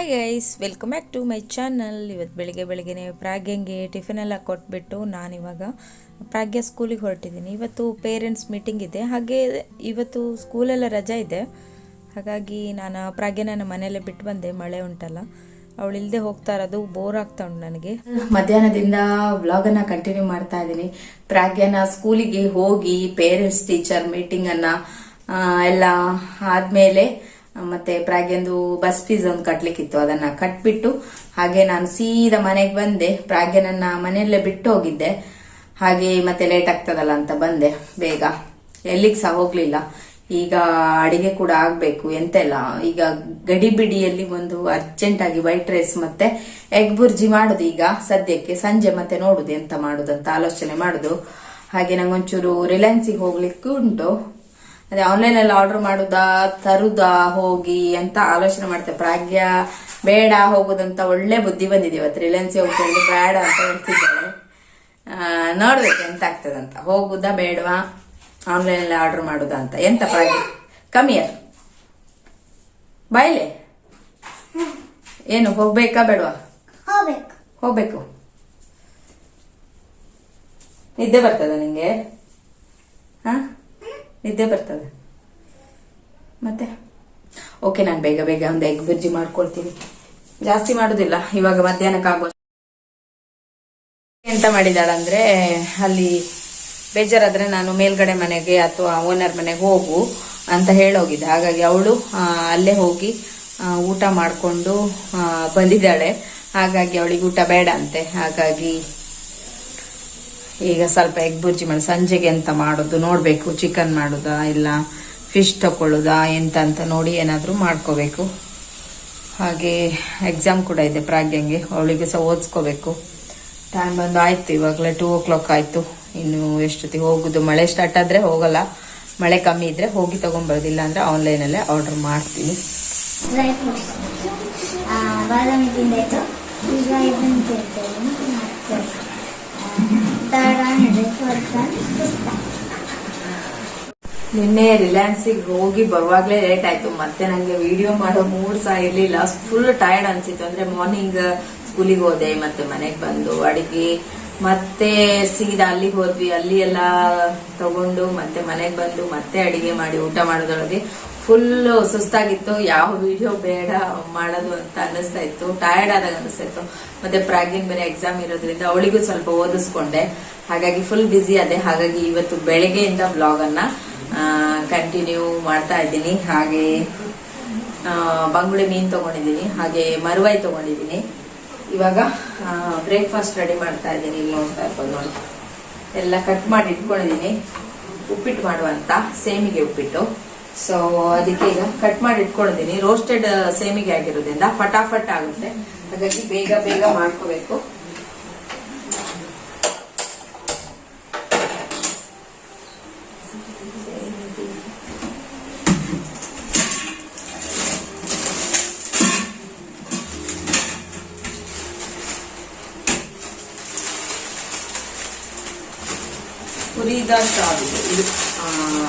Hi guys welcome back to my channel ಇವತ್ತು ಬೆಳಿಗ್ಗೆ ಬೆಳಿಗ್ಗೆನೆ ಪ್ರಾಗ್ಯಂಗೆ ಟಿಫಿನ್ ಎಲ್ಲ ಕೊಟ್ಬಿಟ್ಟು ನಾನಿವಾಗ ಪ್ರಾಗ್ಯ ಸ್ಕೂಲಿಗೆ ಹೊರಟಿದ್ದೀನಿ. ಇವತ್ತು ಪೇರೆಂಟ್ಸ್ ಮೀಟಿಂಗ್ ಇದೆ. ಹಾಗೆ ಇವತ್ತು ಸ್ಕೂಲೆಲ್ಲ ರಜೆ ಇದೆ. ಹಾಗಾಗಿ ನಾನು ಪ್ರಾಗ್ಯನ ನನ್ನ ಮನೆಯಲ್ಲೇ ಬಿಟ್ಟು ಬಂದೆ. ಮಳೆ ಉಂಟಲ್ಲ. ಅವಳು ಇಲ್ಲದೆ ಹೋಗ್ತಾ ಇರೋದು. ಬೋರ್ ಆಗ್ತಾ ಉಂಟು ನನಗೆ. ಮಧ್ಯಾಹ್ನದಿಂದ ವ್ಲಾಗನ್ನ ಕಂಟಿನ್ಯೂ ಮಾಡ್ತಾ ಇದ್ದೀನಿ. ಪ್ರಾಗ್ಯನ ಸ್ಕೂಲಿಗೆ ಹೋಗಿ ಪೇರೆಂಟ್ಸ್ ಟೀಚರ್ ಮೀಟಿಂಗನ್ನು ಎಲ್ಲ ಆದ್ಮೇಲೆ ಮತ್ತೆ ಪ್ರಾಗ್ಯಂದು ಬಸ್ ಫೀಸ್ ಒಂದು ಕಟ್ಲಿಕ್ಕಿತ್ತು, ಅದನ್ನ ಕಟ್ಬಿಟ್ಟು ಹಾಗೆ ನಾನು ಸೀದಾ ಮನೆಗೆ ಬಂದೆ. ಪ್ರಾಗ್ಯನನ್ನ ಮನೆಯಲ್ಲೇ ಬಿಟ್ಟು ಹೋಗಿದ್ದೆ. ಹಾಗೆ ಮತ್ತೆ ಲೇಟ್ ಆಗ್ತದಲ್ಲ ಅಂತ ಬಂದೆ ಬೇಗ. ಎಲ್ಲಿಗೆ ಸಹ ಹೋಗ್ಲಿಲ್ಲ. ಈಗ ಅಡಿಗೆ ಕೂಡ ಆಗ್ಬೇಕು ಎಂತೆಲ್ಲ. ಈಗ ಗಡಿಬಿಡಿಯಲ್ಲಿ ಒಂದು ಅರ್ಜೆಂಟ್ ಆಗಿ ವೈಟ್ ರೈಸ್ ಮತ್ತೆ ಎಗ್ ಬುರ್ಜಿ ಮಾಡುದು ಈಗ. ಸದ್ಯಕ್ಕೆ ಸಂಜೆ ಮತ್ತೆ ನೋಡುದು ಎಂತ ಮಾಡುದು ಅಂತ ಆಲೋಚನೆ ಮಾಡುದು. ಹಾಗೆ ನಂಗೊಂಚೂರು ರಿಲಯನ್ಸಿಗೆ ಹೋಗ್ಲಿಕ್ಕೆ ಉಂಟು ಅದೇ ಆನ್ಲೈನ್ ಅಲ್ಲಿ ಆರ್ಡರ್ ಮಾಡುದಾ ತರುದಾ ಹೋಗಿ ಅಂತ ಆಲೋಚನೆ ಮಾಡ್ತೇವೆ ಪ್ರಾಗ್ಯ ಬೇಡ ಹೋಗುದಂತ ಒಳ್ಳೆ ಬುದ್ಧಿ ಬಂದಿದೆ ಇವತ್ತು. ರಿಲಯನ್ಸ್ ಹೋಗ್ತಾ ಬೇಡ ಅಂತ ಹೇಳ್ತಿದ್ದಾಳೆ. ನೋಡ್ಬೇಕು ಎಂತ ಆಗ್ತದಂತ ಹೋಗುದಾ ಬೇಡವಾ? ಆನ್ಲೈನ್ ಅಲ್ಲಿ ಆರ್ಡರ್ ಮಾಡುದಾ ಅಂತ. ಎಂತ ಪ್ರಾಗ್ಯ ಕಮ್ಮಿಯರ್ ಬಾಯ್ಲೆ? ಏನು ಹೋಗ್ಬೇಕಾ ಬೇಡವಾ? ಹೋಗ್ಬೇಕು. ನಿದ್ದೆ ಬರ್ತದ ನಿಂಗೆ? ನಿದ್ದೆ ಬರ್ತದೆ. ಮತ್ತೆ? ಓಕೆ ನಾನು ಬೇಗ ಬೇಗ ಒಂದು ಎಗ್ ಬುರ್ಜಿ ಮಾಡ್ಕೊಳ್ತೀನಿ. ಜಾಸ್ತಿ ಮಾಡೋದಿಲ್ಲ, ಇವಾಗ ಮಧ್ಯಾಹ್ನಕ್ಕಾಗೋ ಎಂತ ಮಾಡಿದಾಳಂದ್ರೆ, ಅಲ್ಲಿ ಬೇಜಾರಾದ್ರೆ ನಾನು ಮೇಲ್ಗಡೆ ಮನೆಗೆ ಅಥವಾ ಓನರ್ ಮನೆಗೆ ಹೋಗು ಅಂತ ಹೇಳೋಗಿದ್ದೆ. ಹಾಗಾಗಿ ಅವಳು ಅಲ್ಲೇ ಹೋಗಿ ಊಟ ಮಾಡಿಕೊಂಡು ಬಂದಿದ್ದಾಳೆ. ಹಾಗಾಗಿ ಅವಳಿಗೆ ಊಟ ಬೇಡ ಅಂತೆ. ಹಾಗಾಗಿ ಈಗ ಸ್ವಲ್ಪ ಎಗ್ ಬುರ್ಜಿ ಮಾಡಿ ಸಂಜೆಗೆ ಎಂತ ಮಾಡೋದು, ನೋಡಬೇಕು ಚಿಕನ್ ಮಾಡೋದಾ, ಇಲ್ಲ ಫಿಶ್ ತಕೊಳ್ಳೋದಾ, ಎಂತ ಅಂತ ನೋಡಿ ಏನಾದರೂ ಮಾಡ್ಕೋಬೇಕು. ಹಾಗೆ ಎಕ್ಸಾಮ್ ಕೂಡ ಇದೆ ಪ್ರಾಗ್ಯಂಗೆ, ಅವಳಿಗೆ ಸಹ ಓದಿಸ್ಕೋಬೇಕು. ಟೈಮ್ ಬಂದು ಆಯ್ತು, ಇವಾಗಲೇ ಟೂ ಓ ಕ್ಲಾಕ್ ಆಯ್ತು. ಇನ್ನು ಎಷ್ಟೊತ್ತಿಗೆ ಹೋಗೋದು, ಮಳೆ ಸ್ಟಾರ್ಟ್ ಆದ್ರೆ ಹೋಗಲ್ಲ. ಮಳೆ ಕಮ್ಮಿ ಇದ್ರೆ ಹೋಗಿ ತಗೊಂಬರೋದಿಲ್ಲ ಅಂದ್ರೆ ಆನ್ಲೈನಲ್ಲೇ ಆರ್ಡರ್ ಮಾಡ್ತೀನಿ. ಬಾದಾಮಿ ನಿನ್ನೆ ರಿಲಯನ್ಸಿಗೆ ಹೋಗಿ ಬರುವಾಗ್ಲೇ ಲೇಟ್ ಆಯ್ತು. ಮತ್ತೆ ನಂಗೆ ವಿಡಿಯೋ ಮಾಡೋ ಮೂಡ್ ಸಹ ಇರ್ಲಿಲ್ಲ. ಫುಲ್ ಟೈರ್ಡ್ ಅನ್ಸಿತ್ತು. ಅಂದ್ರೆ ಮಾರ್ನಿಂಗ್ ಸ್ಕೂಲಿಗೆ ಹೋದೆ, ಮತ್ತೆ ಮನೆಗೆ ಬಂದು ಅಡಿಗೆ, ಮತ್ತೆ ಸೀದಾ ಅಲ್ಲಿಗೆ ಹೋದ್ವಿ. ಅಲ್ಲಿ ಎಲ್ಲ ತಗೊಂಡು, ಮತ್ತೆ ಮನೆಗೆ ಬಂದು, ಮತ್ತೆ ಅಡಿಗೆ ಮಾಡಿ, ಊಟ ಮಾಡೋದ್ರೊಳಗೆ ಫುಲ್ ಸುಸ್ತಾಗಿತ್ತು. ಯಾವ ವಿಡಿಯೋ ಬೇಡ ಮಾಡೋದು ಅಂತ ಅನ್ನಿಸ್ತಾ ಇತ್ತು. ಟಯರ್ಡ್ ಆದಾಗ ಅನಿಸ್ತಾ ಇತ್ತು. ಮತ್ತೆ ಪ್ರಾಗಿನ್ ಬೇರೆ ಎಕ್ಸಾಮ್ ಇರೋದ್ರಿಂದ ಅವಳಿಗೂ ಸ್ವಲ್ಪ ಓದಿಸ್ಕೊಂಡೆ. ಹಾಗಾಗಿ ಫುಲ್ ಬ್ಯುಸಿ ಅದೆ ಹಾಗಾಗಿ ಇವತ್ತು ಬೆಳಗ್ಗೆಯಿಂದ ಬ್ಲಾಗ್ ಅನ್ನ ಕಂಟಿನ್ಯೂ ಮಾಡ್ತಾ ಇದ್ದೀನಿ. ಹಾಗೆ ಬಂಗುಳಿ ಮೀನ್ ತಗೊಂಡಿದ್ದೀನಿ. ಹಾಗೆ ಮರುವಾಯಿ ತಗೊಂಡಿದ್ದೀನಿ. ಇವಾಗ ಬ್ರೇಕ್ಫಾಸ್ಟ್ ರೆಡಿ ಮಾಡ್ತಾ ಇದ್ದೀನಿ. ಇಲ್ಲಿ ನೋಡ್ತಾ ಇರ್ಬೋದು ನೋಡಿ. ಎಲ್ಲ ಕಟ್ ಮಾಡಿ ಇಟ್ಕೊಂಡಿದ್ದೀನಿ. ಉಪ್ಪಿಟ್ಟು ಮಾಡುವಂತ ಸೇಮಿಗೆ ಉಪ್ಪಿಟ್ಟು. ಸೊ ಅದಕ್ಕೆ ಈಗ ಕಟ್ ಮಾಡಿ ಇಟ್ಕೊಂಡಿದ್ದೀನಿ. ರೋಸ್ಟೆಡ್ ಸೇಮಿಗೆ ಆಗಿರೋದ್ರಿಂದ ಫಟಾಫಟ್ ಆಗುತ್ತೆ. ಹಾಗಾಗಿ ಬೇಗ ಬೇಗ ಮಾಡ್ಕೋಬೇಕು. ಹುರಿದ ಶಾವಿಗೆ. ಇದು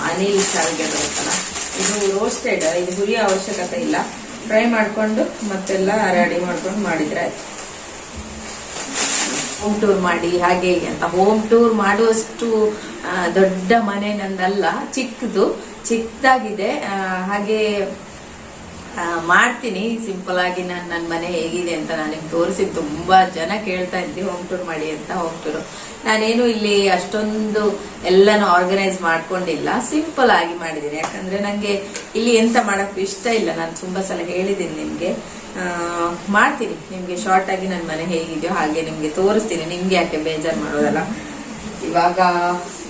ಅನಿಲ್ ಶಾವಿಗೆ ಬರುತ್ತಲ್ಲ? ಇದು ರೋಸ್ಟೆಡ್ ಇದು ಹುರಿಯ ಅವಶ್ಯಕತೆ ಇಲ್ಲ. ಫ್ರೈ ಮಾಡ್ಕೊಂಡು ಮತ್ತೆಲ್ಲ ರೆಡಿ ಮಾಡ್ಕೊಂಡು ಮಾಡಿದ್ರೆ ಹೋಮ್ ಟೂರ್ ಮಾಡಿ, ಹಾಗೆ ಅಂತ. ಹೋಮ್ ಟೂರ್ ಮಾಡುವಷ್ಟು ದೊಡ್ಡ ಮನೆ ನಂದಲ್ಲ, ಚಿಕ್ಕದು, ಚಿಕ್ಕದಾಗಿದೆ. ಹಾಗೆ ಮಾಡ್ತೀನಿ. ಸಿಂಪಲ್ ಆಗಿ ನಾನು ನನ್ನ ಮನೆ ಹೇಗಿದೆ ಅಂತ ನನಗೆ ತೋರಿಸಿ ತುಂಬಾ ಜನ ಕೇಳ್ತಾ ಇದ್ವಿ ಹೋಮ್ ಟೂರ್ ಮಾಡಿ ಅಂತ ಹೋಮ್ ಟೂರ್ ನಾನೇನು ಇಲ್ಲಿ ಅಷ್ಟೊಂದು ಎಲ್ಲಾನು ಆರ್ಗನೈಸ್ ಮಾಡ್ಕೊಂಡಿಲ್ಲ. ಸಿಂಪಲ್ ಆಗಿ ಮಾಡಿದ್ದೀನಿ. ಯಾಕಂದ್ರೆ ನಂಗೆ ಇಲ್ಲಿ ಎಂತ ಮಾಡಕ್ ಇಷ್ಟ ಇಲ್ಲ. ನಾನು ತುಂಬಾ ಸಲ ಹೇಳಿದ್ದೀನಿ ನಿಮ್ಗೆ. ಮಾಡ್ತೀನಿ. ನಿಮ್ಗೆ ಶಾರ್ಟ್ ಆಗಿ ನನ್ನ ಮನೆ ಹೇಗಿದೆಯೋ ಹಾಗೆ ನಿಮ್ಗೆ ತೋರಿಸ್ತೀನಿ. ನಿಮ್ಗೆ ಯಾಕೆ ಬೇಜಾರು ಮಾಡೋದಲ್ಲ? ಇವಾಗ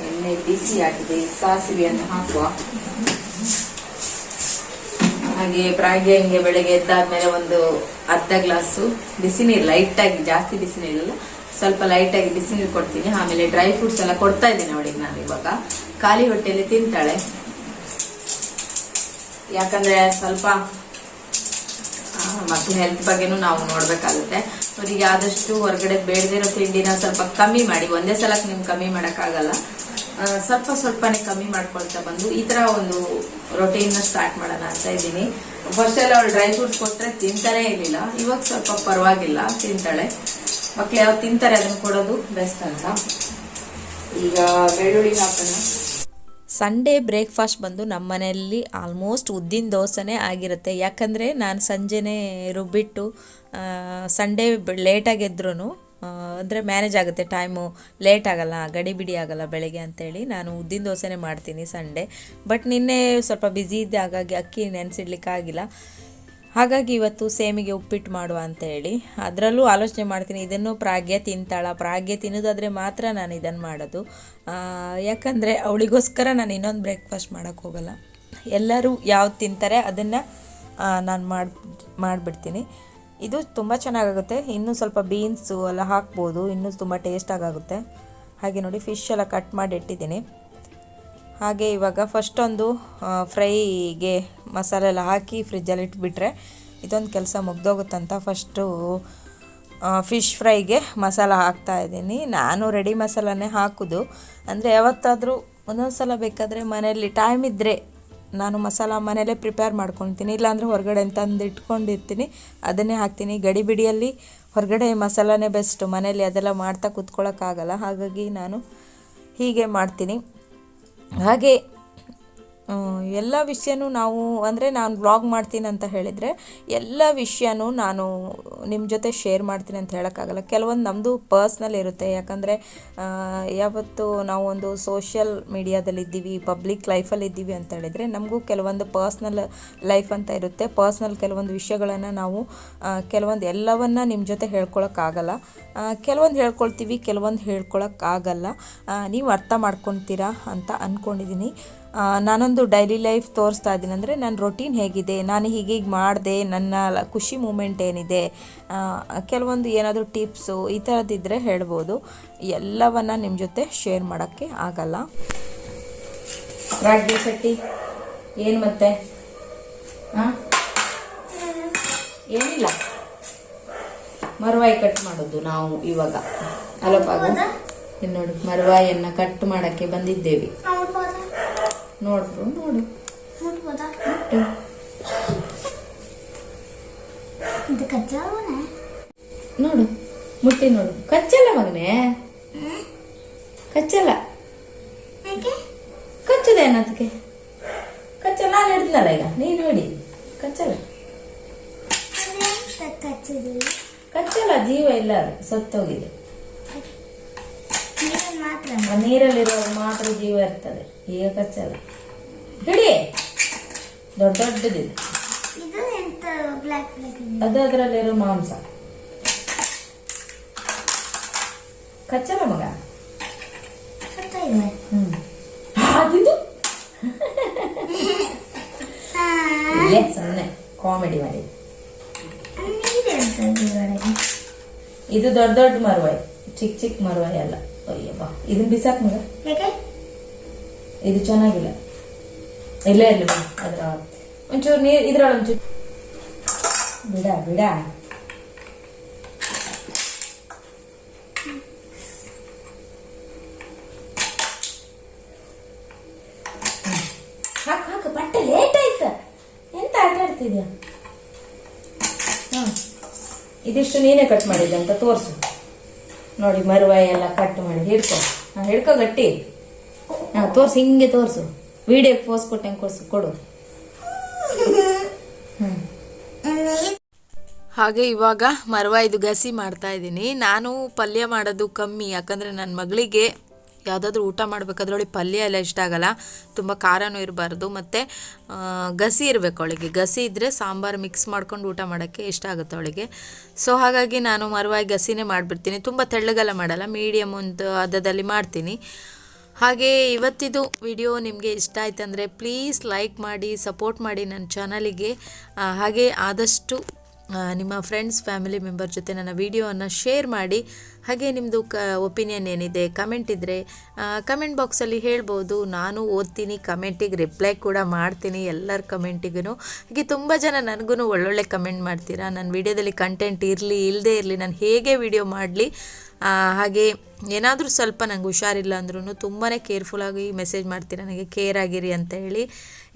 ಎಣ್ಣೆ ಬಿಸಿ ಆಗಿದೆ. ಸಾಸಿವೆಯನ್ನು ಹಾಕುವ. ಹಾಗೆ ಪ್ರಾಗ್ಯ ಹಿಂಗೆ ಬೆಳಗ್ಗೆ ಎದ್ದಾದ್ಮೇಲೆ ಒಂದು ಅರ್ಧ ಗ್ಲಾಸು ಬಿಸಿನೀರು ಲೈಟ್ ಆಗಿ ಜಾಸ್ತಿ ಬಿಸಿನೀರಲ್ಲ ಸ್ವಲ್ಪ ಲೈಟಾಗಿ ಬಿಸಿನೀರು ಕೊಡ್ತೀನಿ. ಆಮೇಲೆ ಡ್ರೈ ಫ್ರೂಟ್ಸ್ ಎಲ್ಲ ಕೊಡ್ತಾ ಇದ್ದೀನಿ ಅವಳಿಗೆ ನಾನು ಇವಾಗ. ಖಾಲಿ ಹೊಟ್ಟೆಯಲ್ಲಿ ತಿಂತಾಳೆ. ಯಾಕಂದ್ರೆ ಸ್ವಲ್ಪ ಮಕ್ಕಳ ಹೆಲ್ತ್ ಬಗ್ಗೆನೂ ನಾವು ನೋಡ್ಬೇಕಾಗುತ್ತೆ. ಅವರಿಗೆ ಆದಷ್ಟು ಹೊರಗಡೆ ಬೇಡದಿರೋ ತಿಂಡಿನ ಸ್ವಲ್ಪ ಕಮ್ಮಿ ಮಾಡಿ. ಒಂದೇ ಸಲಕ್ಕೆ ನಿಮ್ಗೆ ಕಮ್ಮಿ ಮಾಡೋಕ್ಕಾಗಲ್ಲ. ಸ್ವಲ್ಪ ಸ್ವಲ್ಪನೇ ಕಮ್ಮಿ ಮಾಡ್ಕೊಳ್ತಾ ಬಂದು ಈ ತರ ಒಂದು ರೊಟೀನ್ ಸ್ಟಾರ್ಟ್ ಮಾಡೋಣ ಅಂತ ಇದ್ದೀನಿ. ಫಸ್ಟ್ ಎಲ್ಲ ಅವಳು ಡ್ರೈ ಫ್ರೂಟ್ಸ್ ಕೊಟ್ಟರೆ ತಿಂತಾನೆ ಇರಲಿಲ್ಲ. ಇವಾಗ ಸ್ವಲ್ಪ ಪರವಾಗಿಲ್ಲ, ತಿಂತಾಳೆ. ಮಕ್ಳು ಯಾವ ತಿಂತಾರೆ ಅದನ್ನ ಕೊಡೋದು ಬೆಸ್ಟ್ ಅಂತ. ಈಗ ಬೆಳ್ಳುಳ್ಳಿ ಹಾಕೋಣ. ಸಂಡೇ ಬ್ರೇಕ್ಫಾಸ್ಟ್ ಬಂದು ನಮ್ಮ ಮನೆಯಲ್ಲಿ ಆಲ್ಮೋಸ್ಟ್ ಉದ್ದಿನ ದೋಸೆನೇ ಆಗಿರುತ್ತೆ. ಯಾಕಂದರೆ ನಾನು ಸಂಜೆನೇ ರುಬ್ಬಿಟ್ಟು ಸಂಡೇ ಲೇಟಾಗಿ ಎದ್ರೂ ಅಂದರೆ ಮ್ಯಾನೇಜ್ ಆಗುತ್ತೆ ಟೈಮು ಲೇಟ್ ಆಗಲ್ಲ ಗಡಿಬಿಡಿ ಆಗಲ್ಲ ಬೆಳಗ್ಗೆ ಅಂತೇಳಿ ನಾನು ಉದ್ದಿನ ದೋಸೆನೇ ಮಾಡ್ತೀನಿ ಸಂಡೇ ಬಟ್ ನಿನ್ನೆ ಸ್ವಲ್ಪ ಬ್ಯುಸಿ ಇದ್ದೆ ಹಾಗಾಗಿ ಅಕ್ಕಿ ನೆನೆಸಿಡ್ಲಿಕ್ಕಾಗಿಲ್ಲ. ಹಾಗಾಗಿ ಇವತ್ತು ಸೇಮಿಗೆ ಉಪ್ಪಿಟ್ಟು ಮಾಡುವ ಅಂತ ಹೇಳಿ. ಅದರಲ್ಲೂ ಆಲೋಚನೆ ಮಾಡ್ತೀನಿ, ಇದನ್ನು ಪ್ರಾಗ್ಯ ತಿಂತಾಳ. ಪ್ರಾಗ್ಯ ತಿನ್ನೋದಾದರೆ ಮಾತ್ರ ನಾನು ಇದನ್ನು ಮಾಡೋದು. ಯಾಕಂದರೆ ಅವಳಿಗೋಸ್ಕರ ನಾನು ಇನ್ನೊಂದು ಬ್ರೇಕ್ಫಾಸ್ಟ್ ಮಾಡೋಕ್ಕೆ ಹೋಗಲ್ಲ. ಎಲ್ಲರೂ ಯಾವ್ದು ತಿಂತಾರೆ ಅದನ್ನು ನಾನು ಮಾಡಿ, ಮಾಡಿಬಿಡ್ತೀನಿ. ಇದು ತುಂಬ ಚೆನ್ನಾಗಾಗುತ್ತೆ. ಇನ್ನೂ ಸ್ವಲ್ಪ ಬೀನ್ಸು ಎಲ್ಲ ಹಾಕ್ಬೋದು. ಇನ್ನೂ ತುಂಬ ಟೇಸ್ಟಾಗುತ್ತೆ ಹಾಗೆ ನೋಡಿ ಫಿಶ್ ಎಲ್ಲ ಕಟ್ ಮಾಡಿ ಇಟ್ಟಿದ್ದೀನಿ. ಹಾಗೆ ಇವಾಗ ಫಸ್ಟ್ ಒಂದು ಫ್ರೈಗೆ ಮಸಾಲೆ ಎಲ್ಲ ಹಾಕಿ ಫ್ರಿಜ್ಜಲ್ಲಿ ಇಟ್ಬಿಟ್ರೆ ಇದೊಂದು ಕೆಲಸ ಮುಗ್ದೋಗುತ್ತಂತ ಫಸ್ಟು ಫಿಶ್ ಫ್ರೈಗೆ ಮಸಾಲ ಹಾಕ್ತಾ ಇದ್ದೀನಿ. ನಾನು ರೆಡಿ ಮಸಾಲನೇ ಹಾಕೋದು. ಅಂದರೆ ಯಾವತ್ತಾದರೂ ಒಂದೊಂದು ಸಲ ಬೇಕಾದರೆ ಮನೆಯಲ್ಲಿ ಟೈಮ್ ಇದ್ದರೆ ನಾನು ಮಸಾಲ ಮನೆಯಲ್ಲೇ ಪ್ರಿಪೇರ್ ಮಾಡ್ಕೊತೀನಿ ಇಲ್ಲಾಂದರೆ ಹೊರಗಡೆ ತಂದು ಇಟ್ಕೊಂಡಿರ್ತೀನಿ. ಅದನ್ನೇ ಹಾಕ್ತೀನಿ. ಗಡಿಬಿಡಿಯಲ್ಲಿ ಹೊರಗಡೆ ಮಸಾಲಾನೇ ಬೆಸ್ಟು ಮನೇಲಿ ಅದೆಲ್ಲ ಮಾಡ್ತಾ ಕೂತ್ಕೊಳ್ಳೋಕ್ಕಾಗಲ್ಲ ಹಾಗಾಗಿ ನಾನು ಹೀಗೆ ಮಾಡ್ತೀನಿ. ಹಾಗೆ ಆ, ಎಲ್ಲ ವಿಷಯನೂ ನಾವು ಅಂದರೆ ನಾನು ಬ್ಲಾಗ್ ಮಾಡ್ತೀನಿ ಅಂತ ಹೇಳಿದರೆ ಎಲ್ಲ ವಿಷಯನೂ ನಾನು ನಿಮ್ಮ ಜೊತೆ ಶೇರ್ ಮಾಡ್ತೀನಿ ಅಂತ ಹೇಳೋಕ್ಕಾಗಲ್ಲ. ಕೆಲವೊಂದು ನಮ್ಮದು ಪರ್ಸ್ನಲ್ ಇರುತ್ತೆ. ಯಾಕಂದರೆ ಯಾವತ್ತು ನಾವು ಒಂದು ಸೋಷಿಯಲ್ ಮೀಡಿಯಾದಲ್ಲಿ ಇದ್ದೀವಿ ಪಬ್ಲಿಕ್ ಲೈಫಲ್ಲಿ ಇದ್ದೀವಿ ಅಂತ ಹೇಳಿದರೆ ನಮಗೂ ಕೆಲವೊಂದು ಪರ್ಸ್ನಲ್ ಲೈಫ್ ಅಂತ ಇರುತ್ತೆ. ಪರ್ಸ್ನಲ್ ಕೆಲವೊಂದು ವಿಷಯಗಳನ್ನು ನಾವು ಕೆಲವೊಂದು ಎಲ್ಲವನ್ನ ನಿಮ್ಮ ಜೊತೆ ಹೇಳ್ಕೊಳಕ್ಕಾಗಲ್ಲ. ಕೆಲವೊಂದು ಹೇಳ್ಕೊಳ್ತೀವಿ, ಕೆಲವೊಂದು ಹೇಳ್ಕೊಳಕ್ಕಾಗಲ್ಲ. ನೀವು ಅರ್ಥ ಮಾಡ್ಕೊತೀರಾ ಅಂತ ಅಂದ್ಕೊಂಡಿದ್ದೀನಿ ನಾನೊಂದು ಡೈಲಿ ಲೈಫ್ ತೋರಿಸ್ತಾ ಇದ್ದೀನಿ. ಅಂದರೆ ನನ್ನ ರೊಟೀನ್ ಹೇಗಿದೆ ನಾನು ಹೀಗೀಗೆ ಮಾಡಿದೆ ನನ್ನ ಖುಷಿ ಮೂಮೆಂಟ್ ಏನಿದೆ ಕೆಲವೊಂದು ಏನಾದರೂ ಟಿಪ್ಸು ಈ ಥರದ್ದಿದ್ದರೆ ಹೇಳ್ಬೋದು. ಎಲ್ಲವನ್ನು ನಿಮ್ಮ ಜೊತೆ ಶೇರ್ ಮಾಡೋಕ್ಕೆ ಆಗಲ್ಲ. ರಾಗಿ ಶೆಟ್ಟಿ ಏನು ಮತ್ತೆ? ಹಾಂ ಏನಿಲ್ಲ. ಮರವಾಯಿ ಕಟ್ ಮಾಡೋದು ನಾವು ಇವಾಗ. ಅಲ್ಲಪ್ಪ ನೋಡಿ ನೋಡು ಮರವಾಯಿಯನ್ನು ಕಟ್ ಮಾಡೋಕ್ಕೆ ಬಂದಿದ್ದೇವೆ. ನೋಡ್ಬೋದಾ ನೋಡ್ರು ನೋಡು ಮುಟ್ಬೋದಾ. ಇದು ನೋಡು ಮುಟ್ಟಿ ನೋಡು. ಕಚ್ಚಲ್ಲ ಮಗನೇ. ಕಚ್ಚಲ್ಲ. ಯಾಕೆ? ಕಚ್ಚದೆ ಅನ್ನೋದಕ್ಕೆ ಕಚ್ಚಲ್ಲ ನಾನು ಹಿಡ್ದನಲ್ಲ ಈಗ. ನೀನು ನೋಡಿ ಕಚ್ಚಲ್ಲ. ಕಚ್ಚಲ್ಲ ಜೀವ ಇಲ್ಲ ಅದು. ಸತ್ತೋಗಿದೆ. ಮಾತ್ರ ಮಾತ್ರ ಜೀವ ಇರ್ತದೆ ಈಗ ಕಚ್ಚಲ್ಲ ಹಿಡಿ. ದೊಡ್ಡ ದೊಡ್ಡದಿದೆ. ಇದು ಎಂತ ಅದು ಅದರಲ್ಲಿರೋ ಮಾಂಸ. ಕಚ್ಚಲ್ಲ ಮಗ? ಹ್ಮ್. ಅದಿದು ಸುಮ್ಮನೆ ಕಾಮಿಡಿ ಮಾಡಿ. ಇದು ದೊಡ್ಡ ದೊಡ್ಡ ಮರವಾಯಿ ಚಿಕ್ಕ ಚಿಕ್ಕ ಮರವಾಯಿ ಅಲ್ಲ. ಅಯ್ಯಪ್ಪ ಇದನ್ನ ಬಿಸಾಕ್ ಮಗ ಯಾಕೆ? ಇದು ಚೆನ್ನಾಗಿಲ್ಲ. ಇಲ್ಲೇ ಇಲ್ಲ ಬಾ ಅದ್ರ ಒಂಚೂರು ನೀರು ಇದ್ರೊಳಗೆ ಒಂಚೂರು. ಬಿಡ ಬಿಡ. ಹಾಕು ಹಾಕು ಬಟ್ಟೆ ಲೇಟ್ ಆಯ್ತ. ಎಂತ ಆಟ ಆಡ್ತಿದ್ಯಾ? ಹಾ ಇದಿಷ್ಟು ನೀನೇ ಕಟ್ ಮಾಡಿದ್ದೆ ಅಂತ ತೋರಿಸು. ನೋಡಿ, ಮರುವಾಯಿ ಎಲ್ಲ ಕಟ್ ಮಾಡಿ ಹಿಡ್ಕೊ. ಹಾ ಹಿಡ್ಕೊ ಗಟ್ಟಿ. ಹಾಂ, ತೋರ್ಸು, ಹಿಂಗೆ ತೋರ್ಸು. ವಿಡಿಯೋ ಪೋಸ್ ಕೊಟ್ಟಂಗೆ ಕೊಡಿಸು, ಕೊಡು. ಹಾಗೆ ಇವಾಗ ಮರವ ಇದು ಗಸಿ ಮಾಡ್ತಾ ಇದ್ದೀನಿ. ನಾನು ಪಲ್ಯ ಮಾಡೋದು ಕಮ್ಮಿ, ಯಾಕಂದರೆ ನನ್ನ ಮಗಳಿಗೆ ಯಾವುದಾದ್ರೂ ಊಟ ಮಾಡಬೇಕಾದ್ರೆ ಪಲ್ಯ ಎಲ್ಲ ಇಷ್ಟ ಆಗಲ್ಲ. ತುಂಬ ಖಾರನೂ ಇರಬಾರ್ದು. ಮತ್ತು ಗಸಿ ಇರಬೇಕು ಅವಳಿಗೆ. ಗಸಿ ಇದ್ದರೆ ಸಾಂಬಾರು ಮಿಕ್ಸ್ ಮಾಡ್ಕೊಂಡು ಊಟ ಮಾಡೋಕ್ಕೆ ಇಷ್ಟ ಆಗುತ್ತೆ ಅವಳಿಗೆ. ಸೊ ಹಾಗಾಗಿ ನಾನು ಮರವಾಗಿ ಗಸಿನೇ ಮಾಡಿಬಿಡ್ತೀನಿ. ತುಂಬ ತೆಳ್ಳಗೆಲ್ಲ ಮಾಡಲ್ಲ ಮೀಡಿಯಮ್ ಒಂದು ಅದದಲ್ಲಿ ಮಾಡ್ತೀನಿ. ಹಾಗೆ ಇವತ್ತಿದು ವಿಡಿಯೋ ನಿಮಗೆ ಇಷ್ಟ ಆಯ್ತಂದರೆ ಪ್ಲೀಸ್ ಲೈಕ್ ಮಾಡಿ ಸಪೋರ್ಟ್ ಮಾಡಿ ನನ್ನ ಚಾನಲಿಗೆ ಹಾಗೆ ಆದಷ್ಟು ನಿಮ್ಮ ಫ್ರೆಂಡ್ಸ್ ಫ್ಯಾಮಿಲಿ ಮೆಂಬರ್ ಜೊತೆ ನನ್ನ ವಿಡಿಯೋವನ್ನು ಶೇರ್ ಮಾಡಿ. ಹಾಗೆ ನಿಮ್ಮದು ಕ ಒಪಿನಿಯನ್ ಏನಿದೆ? ಕಮೆಂಟ್ ಇದ್ದರೆ ಕಮೆಂಟ್ ಬಾಕ್ಸಲ್ಲಿ ಹೇಳ್ಬೋದು. ನಾನು ಓದ್ತೀನಿ ಕಮೆಂಟಿಗೆ ರಿಪ್ಲೈ ಕೂಡ ಮಾಡ್ತೀನಿ, ಎಲ್ಲರ ಕಮೆಂಟಿಗೂ ಹಾಗೆ ತುಂಬ ಜನ ನನಗೂ ಒಳ್ಳೊಳ್ಳೆ ಕಮೆಂಟ್ ಮಾಡ್ತೀರಾ? ನನ್ನ ವಿಡಿಯೋದಲ್ಲಿ ಕಂಟೆಂಟ್ ಇರಲಿ ಇಲ್ಲದೇ ಇರಲಿ, ನಾನು ಹೇಗೆ ವಿಡಿಯೋ ಮಾಡಲಿ? ಹಾಗೆ ಏನಾದರೂ ಸ್ವಲ್ಪ ನಂಗೆ ಹುಷಾರಿಲ್ಲ ಅಂದ್ರೂ ತುಂಬಾ ಕೇರ್ಫುಲ್ಲಾಗಿ ಮೆಸೇಜ್ ಮಾಡ್ತೀರಾ? ನನಗೆ ಕೇರ್ ಆಗಿರಿ ಅಂತ ಹೇಳಿ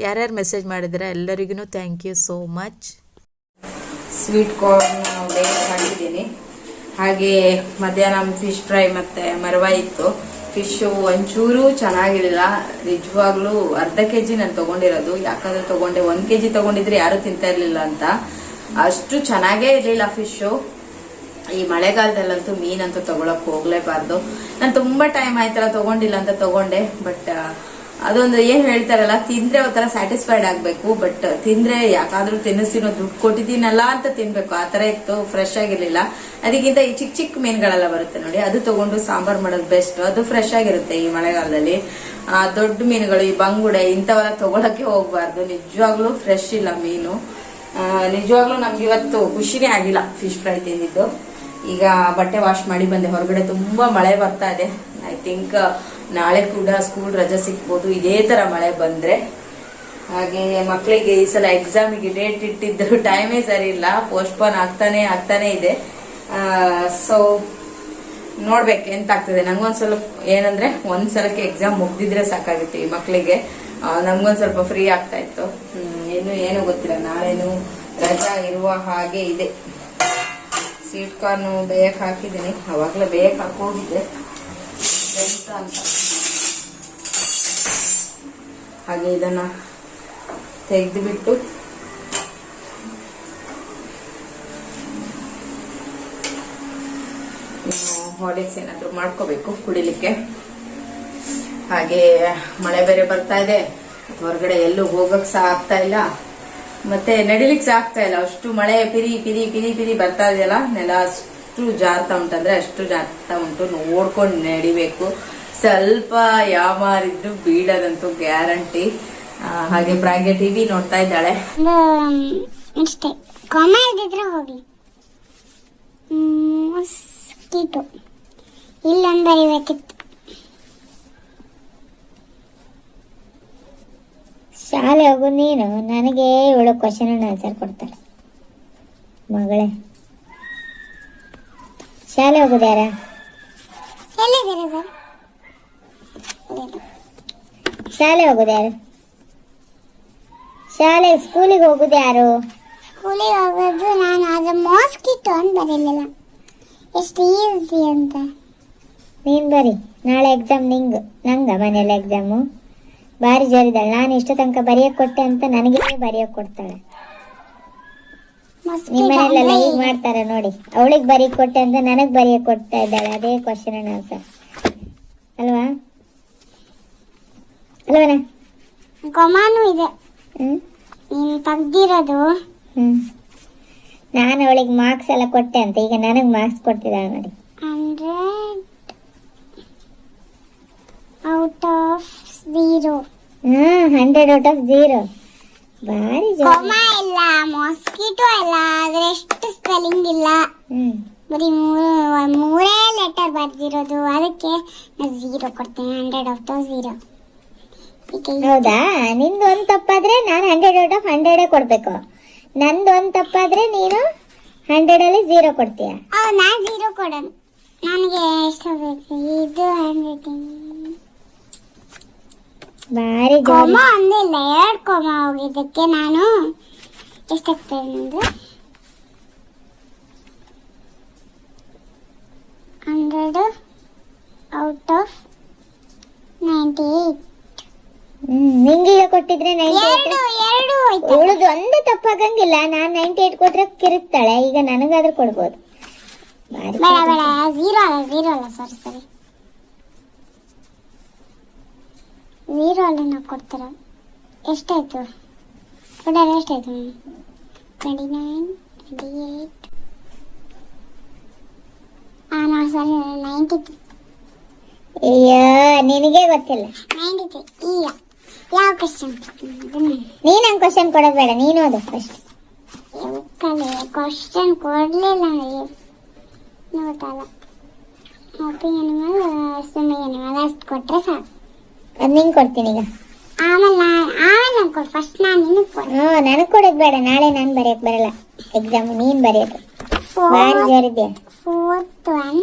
ಯಾರ್ಯಾರು ಮೆಸೇಜ್ ಮಾಡಿದ್ದೀರಾ? ಎಲ್ಲರಿಗೂ thank you so much sweet corn ಮಾಡಿದ್ದೀನಿ ಹಾಗೆ ಮಧ್ಯಾಹ್ನ ಫಿಶ್ ಫ್ರೈ ಮತ್ತೆ ಮರವ ಇತ್ತು. ಫಿಶ್ ಒಂಚೂರು ಚೆನ್ನಾಗಿರಲಿಲ್ಲ. ನಿಜವಾಗ್ಲೂ ಅರ್ಧ ಕೆ ಜಿ ನಾನು ತಗೊಂಡಿರೋದು. ಯಾಕಂದ್ರೆ ತಗೊಂಡೆ, ಒಂದ್ ಕೆ ಜಿ ತಗೊಂಡಿದ್ರೆ ಯಾರು ತಿಂತಾ ಇರ್ಲಿಲ್ಲ ಅಂತ. ಅಷ್ಟು ಚೆನ್ನಾಗೇ ಇರಲಿಲ್ಲ ಫಿಶ್ ಈ ಮಳೆಗಾಲದಲ್ಲಂತೂ ಮೀನಂತೂ ತಗೊಳಕ್ ಹೋಗ್ಲೇಬಾರ್ದು. ನಾನು ತುಂಬಾ ಟೈಮ್ ಆಯ್ತಲ್ಲ ತಗೊಂಡಿಲ್ಲ ಅಂತ ತಗೊಂಡೆ ಬಟ್ ಅದೊಂದು ಏನ್ ಹೇಳ್ತಾರಲ್ಲ ತಿಂದ್ರೆ ಒಂಥರ ಸ್ಯಾಟಿಸ್ಫೈಡ್ ಆಗ್ಬೇಕು ಬಟ್ ತಿಂದ್ರೆ ಯಾಕಾದ್ರೂ ತಿನ್ನಿಸ್ತೀನೋ ದುಡ್ಡು ಕೊಟ್ಟಿದ್ದೀನಲ್ಲ ಅಂತ ತಿನ್ಬೇಕು. ಆ ತರ ಇತ್ತು ಫ್ರೆಶ್ ಆಗಿರ್ಲಿಲ್ಲ. ಅದಕ್ಕಿಂತ ಈ ಚಿಕ್ಕ ಚಿಕ್ಕ ಮೀನುಗಳೆಲ್ಲ ಬರುತ್ತೆ ನೋಡಿ. ಅದು ತಗೊಂಡು ಸಾಂಬಾರ್ ಮಾಡೋದು ಬೆಸ್ಟ್ ಅದು ಫ್ರೆಶ್ ಆಗಿರುತ್ತೆ ಈ ಮಳೆಗಾಲದಲ್ಲಿ. ಆ, ದೊಡ್ಡ ಮೀನುಗಳು ಈ ಬಂಗುಡೆ ಇಂಥವೆಲ್ಲ ತಗೊಳಕ್ಕೆ ಹೋಗ್ಬಾರ್ದು. ನಿಜವಾಗ್ಲೂ ಫ್ರೆಶ್ ಇಲ್ಲ ಮೀನು. ನಿಜವಾಗ್ಲೂ ನಮ್ಗೆ ಇವತ್ತು ಖುಷಿನೇ ಆಗಿಲ್ಲ ಫಿಶ್ ಫ್ರೈ ತಿಂದಿದ್ದು. ಈಗ ಬಟ್ಟೆ ವಾಶ್ ಮಾಡಿ ಬಂದೆ. ಹೊರಗಡೆ ತುಂಬಾ ಮಳೆ ಬರ್ತಾ ಇದೆ. ಐ ಥಿಂಕ್ ನಾಳೆ ಕೂಡ ಸ್ಕೂಲ್ ರಜೆ ಸಿಗ್ಬೋದು, ಇದೇ ತರ ಮಳೆ ಬಂದ್ರೆ. ಹಾಗೆ ಮಕ್ಕಳಿಗೆ ಈ ಸಲ ಎಕ್ಸಾಮಿಗೆ ಡೇಟ್ ಇಟ್ಟಿದ್ರು ಟೈಮೇ ಸರಿ ಇಲ್ಲ ಪೋಸ್ಟ್ಪೋನ್ ಆಗ್ತಾನೆ ಆಗ್ತಾನೆ ಇದೆ. ಸೊ ನೋಡ್ಬೇಕು ಎಂತ ಆಗ್ತದೆ. ನಂಗೊಂದ್ ಸ್ವಲ್ಪ ಏನಂದ್ರೆ ಒಂದ್ ಸಲಕ್ಕೆ ಎಕ್ಸಾಮ್ ಮುಗ್ದಿದ್ರೆ ಸಾಕಾಗುತ್ತೆ ಈ ಮಕ್ಕಳಿಗೆ ನಮ್ಗೊಂದ್ ಸ್ವಲ್ಪ ಫ್ರೀ ಆಗ್ತಾ ಇತ್ತು. ಇನ್ನು ಏನು ಗೊತ್ತಿಲ್ಲ. ನಾಳೆನು ರಜಾ ಇರುವ ಹಾಗೆ ಇದೆ. ಸ್ವೀಟ್ ಕಾರ್ನು ಬೇಯಕ್ ಹಾಕಿದ್ದೀನಿ. ಅವಾಗ್ಲೇ ಬೇಯಕ್ ಹಾಕೋಗಿದ್ದೆ. ಅಂತ. ಹಾಗೆ ಇದನ್ನ ತೆಗೆದುಬಿಟ್ಟು ಹಾಲಿಕ್ಸ್ ಏನಾದ್ರು ಮಾಡ್ಕೋಬೇಕು ಕುಡಿಲಿಕ್ಕೆ. ಹಾಗೆ ಮಳೆ ಬೇರೆ ಬರ್ತಾ ಇದೆ. ಹೊರಗಡೆ ಎಲ್ಲೂ ಹೋಗಕ್ ಸಹ ಆಗ್ತಾ ಇಲ್ಲ. ಮತ್ತೆ ನಡಿಲಿಕ್ಕೆ ಸಹ ಆಗ್ತಾ ಇಲ್ಲ. ಅಷ್ಟು ಮಳೆ ಪಿರಿ ಪಿರಿ ಪಿರಿ ಪಿರಿ ಬರ್ತಾ ಇದೆಯಲ್ಲ, ನೆಲ ಅಷ್ಟು ಜಾರ್ತಾ ಉಂಟಂದ್ರೆ ಅಷ್ಟು ಜಾರ್ತಾ ಉಂಟು. ನೋಡ್ಕೊಂಡು ನಡಿಬೇಕು. ಸ್ವಲ್ಪ ಯಾಮಾರಿದ್ದು ಬೀಳದಂತೂ ಗ್ಯಾರಂಟಿ. ಹಾಗೆ ಪ್ರಾಗ್ಯ ಟಿವಿ ನೋಡ್ತಾ ಇದ್ದಾಳೆ. ಅಷ್ಟೇ. ಹೋಗ್ಲಿ. ಶಾಲೆ ಹೋಗು ನೀನು, ನನಗೆ ಇವಳು ಕ್ವಶನ್ ಆನ್ಸರ್ ಕೊಡ್ತಾಳೆ. ಮಗಳೇ. ಶಾಲೆ ಹೋಗುದಾರ ಎಲ್ಲಿದ್ದೀರಾ ಸರ್? ಶಾಲೆ ಹೋಗುದು ಯಾರು? ಶಾಲೆ ಸ್ಕೂಲಿಗೆ ಹೋಗುದು ಯಾರು? ಸ್ಕೂಲಿಗೆ ಹೋಗೋದು ನಾನು ಅದು ಮಾಸ್ಕಿಟ್ಟು ಅಂತ ಬರೀಲಿಲ್ಲ. ಎಷ್ಟು ಈಸಿ ಅಂತ. ನೀನು ಬರಿ ನಾಳೆ ಎಕ್ಸಾಮ್ ನಿಂಗ್ ನಂಗ ಮನೇಲಿ ಎಕ್ಸಾಮು ಭಾರಿ ಜೋರಿದ್ದಾಳೆ ನಾನು ಇಷ್ಟು ತನಕ ಬರೆಯೋಕೆ ಕೊಟ್ಟೆ ಅಂತ ನನಗೆ ಬರೆಯೋಕೆ ಕೊಡ್ತಾಳೆ. ನಿಮ್ಮ ಮನೆಯಲ್ಲೆಲ್ಲ ಹೀಗೆ ಮಾಡ್ತಾರೆ ನೋಡಿ ಅವಳಿಗೆ ಬರೀ ಕೊಟ್ಟೆ ಅಂತ ನನಗೆ ಬರೆಯೋಕೆ ಕೊಡ್ತಾ ಇದ್ದಾಳೆ ಅದೇ ಕ್ವಶನ್ ಆನ್ಸರ್ ಅಲ್ವಾ? ಅಲ್ವನ ಗೊಮಾನು ಇದೆ. ಹ್ಮ್. ನೀನು ತೆಗ್ದಿರೋದು. ಹ್ಮ್. ನಾನು ಅವಳಿಗೆ ಮಾರ್ಕ್ಸ್ ಎಲ್ಲ ಕೊಟ್ಟೆ ಅಂತ. ಈಗ ನನಗೆ ಮಾರ್ಕ್ಸ್ ಕೊಡ್ತಿದ್ದಾಳೆ ನೋಡಿ. ಹಂಡ್ರೆಡ್ ಔಟ್ ಆಫ್ ಝೀರೋ ಹಾ ಹಂಡ್ರೆಡ್ ಔಟ್ ಆಫ್ ಜೀರೋ ಬಾರಿ ಜೋರು. ಕೊಮ ಇಲ್ಲ ಮಾಸ್ಕಿಟೋ ಇಲ್ಲ ಆದ್ರೆ ಎಷ್ಟು ಸ್ಪೆಲ್ಲಿಂಗ್ ಇಲ್ಲ. ಹ್ಮ್. ಬರೀ ಮೂರು ಮೂರೇ ಲೆಟರ್ ಬರ್ದಿರೋದು. ಅದಕ್ಕೆ ಝೀರೋ ಕೊಡ್ತೀನಿ ಹಂಡ್ರೆಡ್ ಔಟ್ ಆಫ್ ಝೀರೋ ಹೌದಾ? ನಿಂದು ಒಂದ್ ತಪ್ಪಾದ್ರೆ ನಾನು ಹಂಡ್ರೆಡ್ ಔಟ್ ಆಫ್ ಹಂಡ್ರೆಡ್ ಕೊಡ್ಬೇಕು. ನಂದು ಒಂದ್ ತಪ್ಪಾದ್ರೆ ನೀನು ಹಂಡ್ರೆಡ್ ಅಲ್ಲಿ ಜೀರೋ ಕೊಡ್ತೀಯ. ಓ ನಾನು ಝೀರೋ ಕೊಡೋದು. ನನಗೆ ಎಷ್ಟು ಬೇಕು. ಇದು ಭಾರಿ ಕೋಮ ಜೋರು ಇಲ್ಲ ಎರಡು ಕೋಮ ಹೋಗಿದ್ದಕ್ಕೆ ನಾನು ಎಷ್ಟಾಗ್ತದೆ ನಂದು? Hundred out of ninety eight hmm ನಿಂಗೀಗ ಕೊಟ್ಟಿದ್ರೆ ಎರಡು ಎರಡು ಉಳಿದು ಒಂದೇ ತಪ್ಪಾಗಂಗಿಲ್ಲ. ನಾನ್ ನೈಂಟಿ ಏಟ್ ಕೊಟ್ರೆ ಕಿರಿಸ್ತಾಳೆ ಈಗ ನನಗಾದ್ರೂ ಕೊಡ್ಬೋದು. ಬೇಡ ಬೇಡ. ಝೀರೋ ಅಲ್ಲ ಝೀರೋ ಅಲ್ಲ ಸಾರಿ ಸಾರಿ ಝೀರೋ ಅಲ್ಲ ನಾವು ಕೊಡ್ತೀರ? ಎಷ್ಟಾಯ್ತು? ಟೋಟಲ್ ಎಷ್ಟಾಯ್ತು? ಟ್ವೆಂಟಿ ನೈನ್ ಟ್ವೆಂಟಿ ಏಯ್ಟ್ ಹಾಂ ನಾವು ಸರಿ ನೈಂಟಿ ಅಯ್ಯೋ ನಿನಗೆ ಗೊತ್ತಿಲ್ಲ. ನೈಂಟಿ ತ್ರೀ ಈಗ. ನೀನ್ ನಂಗೆ ಕ್ವಶನ್ ಕೊಡೋದ್ ಬೇಡ ನೀನು ಅದು ಫಸ್ಟ್ ಕ್ವಶನ್ ಕೊಡಲಿಲ್ಲ ಗೊತ್ತಲ್ಲ ಹ್ಯಾಪಿ ಅನಿಮಲ್ ಸ್ವಿಮ್ಮಿಂಗ್ ಅನಿಮಲ್ ಅಷ್ಟು ಕೊಟ್ಟರೆ ಸಾಕು. ಅದ್ ನಿಂಗ್ ಕೊಡ್ತೀನಿ ಈಗ. ಆಮೇಲೆ ಆಮೇಲೆ ನಾನು ಕೊಡು. ಫಸ್ಟ್ ನಾನು ನಿನಗೆ ಕೊಡು. ಹ್ಞೂ ನನಗ್ ಕೊಡೋದ್ ಬೇಡ. ನಾಳೆ ನಾನ್ ಬರೆಯಕ್ ಬರಲ್ಲ. ಎಕ್ಸಾಮ್ ನೀನ್ ಬರೆಯೋದು. ಭಾರಿ ಜೋರಿದ್ಯಾ? Fourth one